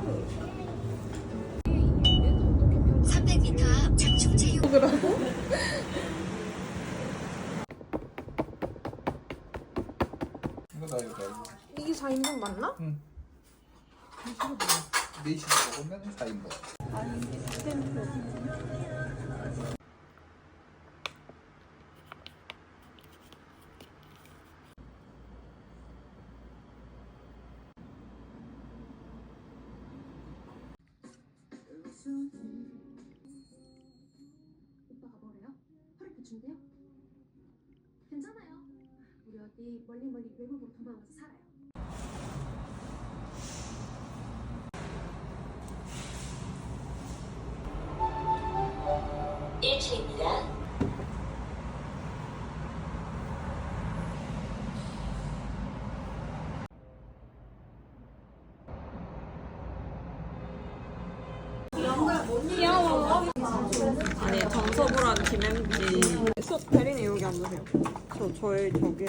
봐. 300m 앞 장충체육 그러고? 이거다 이거다 이거. 이게 4인분 맞나? 응. 넷이서 먹으면 4인분. 오빠가 뭐래요? 허리 부춘데요? 괜찮아요. 우리 어디 멀리 멀리 외국으로 도망가서 살아요. 일출입니다. 귀여워. 아니 정서부란 김MG. 수업 대리님 여기 앉으세요. 저 저희 저기.